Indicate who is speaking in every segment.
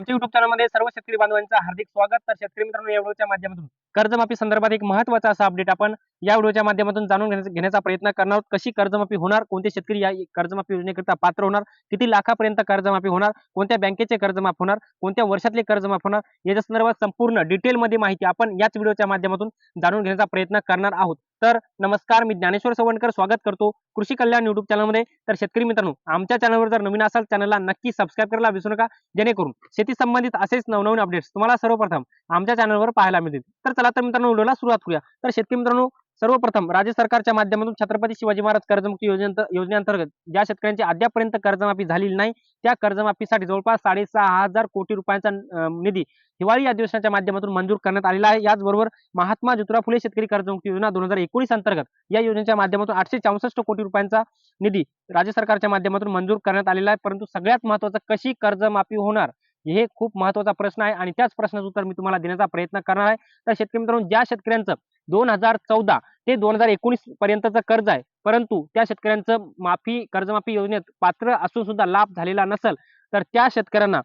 Speaker 1: आमच्या युट्यूब चॅनलमध्ये सर्व शेतकरी बांधवांचं हार्दिक स्वागत. तर शेतकरी मित्रांनो या व्हिडिओच्या माध्यमातून कर्जमाफी संदर्भात एक महत्त्वाचा असा अपडेट आपण या व्हिडिओच्या माध्यमातून जाणून घेण्याचा घेण्याचा प्रयत्न करणार आहोत. कशी कर्जमाफी होणार? कोणते शेतकरी या कर्जमाफी योजनेकरिता पात्र होणार? किती लाखापर्यंत कर्जमाफी होणार? कोणत्या बँकेचे कर्जमाफ होणार? कोणत्या वर्षातले कर्ज माफ होणार? याच्या संदर्भात संपूर्ण डिटेलमध्ये माहिती आपण याच व्हिडिओच्या माध्यमातून जाणून घेण्याचा प्रयत्न करणार आहोत. तर नमस्कार मी ज्ञानेश्वर सवणकर स्वागत करतो कृषी कल्याण युट्यूब चॅनलमध्ये तर शेतकरी मित्रांनो आमच्या चॅनलवर जर नवीन असाल चॅनलला नक्की सबस्क्राईब करायला विसरू नका. जेणेकरून शेती संबंधित असेच नवनवीन अपडेट्स तुम्हाला सर्वप्रथम आमच्या चॅनलवर पाहायला मिळतील. तर चला तर मित्रांनो व्हिडिओला सुरुवात करूया. तर शेतकरी मित्रांनो सर्वप्रथम राज्य सरकारच्या माध्यमातून छत्रपती शिवाजी महाराज कर्जमुक्ती योजनेअंतर्गत ज्या शेतकऱ्यांची अद्यापर्यंत कर्जमाफी झालेली नाही त्या कर्जमाफीसाठी जवळपास साडेसहा हजार कोटी रुपयांचा निधी हिवाळी अधिवेशनाच्या माध्यमातून मंजूर करण्यात आलेला आहे. याचबरोबर महात्मा ज्योतिराव फुले शेतकरी कर्जमुक्ती योजना दोन हजार एकोणीस अंतर्गत या योजनेच्या माध्यमातून आठशे चौसष्ट कोटी रुपयांचा निधी राज्य सरकारच्या माध्यमातून मंजूर करण्यात आलेला आहे. परंतु सगळ्यात महत्वाचं कशी कर्जमाफी होणार हे खूप महत्त्वाचा प्रश्न आहे. आणि त्याच प्रश्नाचं उत्तर मी तुम्हाला देण्याचा प्रयत्न करणार आहे. तर शेतकरी मित्रांनो ज्या शेतकऱ्यांचं दोन हजार चौदा ते दोन हजार एकोणीस पर्यंतचं कर्ज आहे. परंतु त्या शेतकऱ्यांचं माफी कर्जमाफी योजनेत पात्र असून सुद्धा लाभ झालेला नसेल तर त्या शेतकऱ्यांना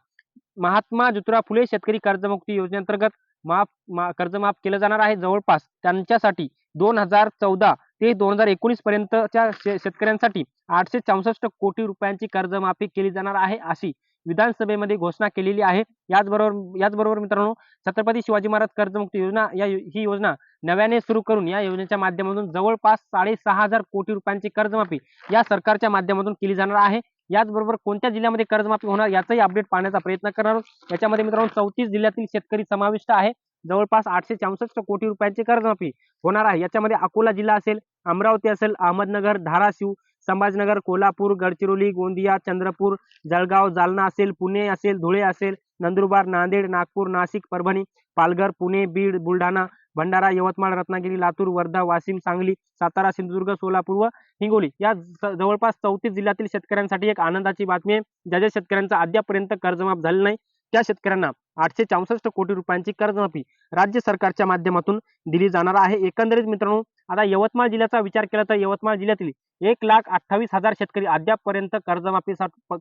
Speaker 1: महात्मा ज्योतिराव फुले शेतकरी कर्जमुक्ती योजनेअंतर्गत माफ मा, कर्जमाफ केलं जाणार आहे. जवळपास त्यांच्यासाठी दोन हजार चौदा ते दोन हजार एकोणीस पर्यंतच्या शेतकऱ्यांसाठी आठशे चौसष्ट कोटी रुपयांची कर्जमाफी केली जाणार आहे अशी विधानसभेमध्ये घोषणा केलेली आहे. याचबरोबर याचबरोबर मित्रांनो छत्रपती शिवाजी महाराज कर्जमुक्ती योजना या ही योजना नव्याने सुरू करून या योजनेच्या माध्यमातून जवळपास साडेसहा हजार कोटी रुपयांची कर्जमाफी या सरकारच्या माध्यमातून केली जाणार आहे. याचबरोबर कोणत्या जिल्ह्यामध्ये कर्जमाफी होणार याचाही अपडेट पाहण्याचा प्रयत्न करणार आहोत. याच्यामध्ये मित्रांनो चौतीस जिल्ह्यातील शेतकरी समाविष्ट आहे. जवळपास आठशे चौसष्ट कोटी रुपयांची कर्जमाफी होणार आहे. याच्यामध्ये अकोला जिल्हा असेल अमरावती असेल अहमदनगर धाराशिव संभाजीनगर कोल्हापूर गडचिरोली गोंदिया चंद्रपूर जळगाव जालना असेल पुणे असेल धुळे असेल नंदुरबार नांदेड नागपूर नाशिक परभणी पालघर पुणे बीड बुलढाणा भंडारा यवतमाळ रत्नागिरी लातूर वर्धा वाशिम सांगली सातारा सिंधुदुर्ग सोलापूर व हिंगोली. या जवळपास चौतीस जिल्ह्यातील शेतकऱ्यांसाठी एक आनंदाची बातमी आहे. ज्या ज्या शेतकऱ्यांचा अद्यापर्यंत कर्जमाफ झाले नाही त्या शेतकऱ्यांना आठशे चौसष्ट कोटी रुपयांची कर्जमाफी राज्य सरकारच्या माध्यमातून दिली जाणार आहे. एकंदरीत मित्रांनो आता यवतमाळ जिल्ह्याचा विचार केला तर यवतमाळ जिल्ह्यातील एक लाख अठ्ठावीस हजार शेतकरी अद्यापपर्यंत कर्जमाफी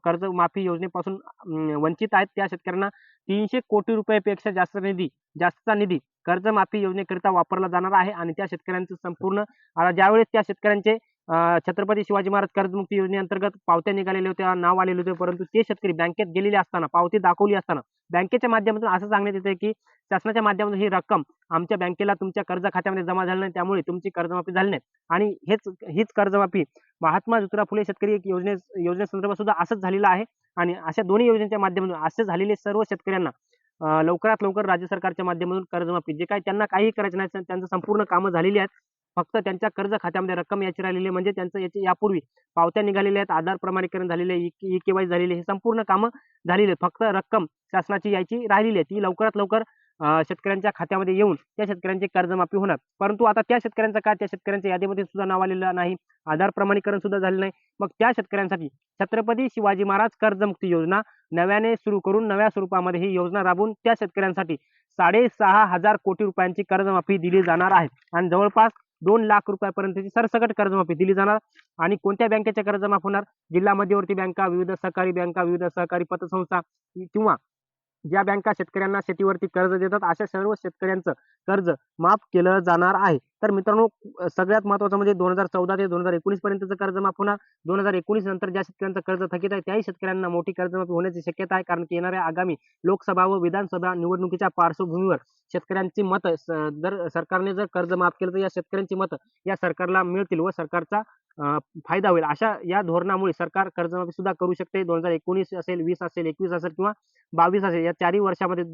Speaker 1: कर्जमाफी योजनेपासून वंचित आहेत. त्या शेतकऱ्यांना तीनशे कोटी रुपयापेक्षा जास्त निधी जास्तचा निधी कर्जमाफी योजनेकरिता वापरला जाणार आहे आणि त्या शेतकऱ्यांचं संपूर्ण आता ज्यावेळेस त्या शेतकऱ्यांचे छत्रपती शिवाजी महाराज कर्जमुक्ती योजनेअंतर्गत पावत्या निघालेल्या होत्या नाव आलेले होते परंतु ते शेतकरी बँकेत गेलेले असताना पावती दाखवली असताना बँकेच्या माध्यमातून असं सांगण्यात येते की शासनाच्या माध्यमातून ही रक्कम आमच्या बँकेला तुमच्या कर्ज खात्यामध्ये जमा झाली नाही त्यामुळे तुमची कर्जमाफी झाली नाही. आणि हेच हीच कर्जमाफी महात्मा ज्योतिराव फुले शेतकरी एक योजने योजनेसंदर्भात सुद्धा असंच झालेलं आहे. आणि अशा दोन्ही योजनेच्या माध्यमातून असे झालेले सर्व शेतकऱ्यांना लवकरात लवकर राज्य सरकारच्या माध्यमातून कर्जमाफी जे काही त्यांना काही करायचं नाही त्यांचं संपूर्ण कामं झालेली आहेत. फक्त त्यांच्या कर्ज खात्यामध्ये रक्कम याची राहिलेली आहे. म्हणजे त्यांचं याची यापूर्वी पावत्या निघालेल्या आहेत आधार प्रमाणीकरण झालेले आहे ई के वाय झालेले हे संपूर्ण कामं झालेली फक्त रक्कम शासनाची यायची राहिलेली आहे. ती लवकरात लवकर शेतकऱ्यांच्या खात्यामध्ये येऊन त्या शेतकऱ्यांची कर्जमाफी होणार. परंतु आता त्या शेतकऱ्यांचं काय त्या शेतकऱ्यांच्या यादीमध्ये सुद्धा नाव आलेलं नाही. आधार प्रमाणीकरण सुद्धा झालेलं नाही. मग त्या शेतकऱ्यांसाठी छत्रपती शिवाजी महाराज कर्जमुक्ती योजना नव्याने सुरू करून नव्या स्वरूपामध्ये ही योजना राबवून त्या शेतकऱ्यांसाठी साडेसहा हजार कोटी रुपयांची कर्जमाफी दिली जाणार आहे. आणि जवळपास दोन लाख रुपयापर्यंतची सरसकट कर्जमाफी दिली जाणार आणि कोणत्या बँकेच्या कर्जमाफ होणार? जिल्हा मध्यवर्ती बँका विविध सहकारी बँका विविध सहकारी पतसंस्था किंवा ज्या बँका शेतकऱ्यांना शेतीवरती कर्ज देतात अशा सर्व शेतकऱ्यांचं कर्ज माफ केलं जाणार आहे. तर मित्रांनो सगळ्यात महत्वाचं म्हणजे दोन हजार चौदा ते दोन हजार एकोणीस पर्यंतचं कर्ज माफ होणार. दोन हजार एकोणीस नंतर ज्या शेतकऱ्यांचं कर्ज थकीत आहे त्याही शेतकऱ्यांना मोठी कर्जमाफी होण्याची शक्यता आहे. कारण की येणाऱ्या आगामी लोकसभा व विधानसभा निवडणुकीच्या पार्श्वभूमीवर शेतकऱ्यांची मतं जर सरकारने जर कर्ज माफ केलं तर या शेतकऱ्यांची मतं या सरकारला मिळतील व सरकारचा फायदा होईल. अशा या धोरणामुळे सरकार कर्जमाफी सुद्धा करू शकते. दोन हजार एकोणीस असेल वीस असेल एकवीस असेल किंवा बावीस असेल या चारही वर्षामध्ये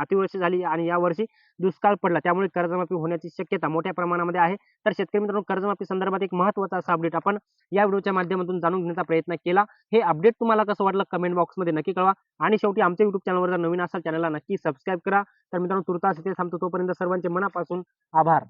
Speaker 1: अतिवृष्टी झाली आणि या वर्षी दुष्काळ पडला. त्यामुळे कर्जमाफी होण्याची शक्यता मोठ्या प्रमाणामध्ये आहे. तर शेतकरी मित्रांनो कर्जमाफी संदर्भात एक महत्त्वाचा असा अपडेट आपण या व्हिडिओच्या माध्यमातून जाणून घेण्याचा प्रयत्न केला. हे अपडेट तुम्हाला कसं वाटलं कमेंट बॉक्समध्ये नक्की कळवा. आणि शेवटी आमच्या युट्यूब चॅनलवर जर नवीन असाल चॅनलला नक्की सबस्क्राईब करा. तर मित्रांनो तुर्तास इथे थांबतो. तोपर्यंत सर्वांचे मनापासून आभार.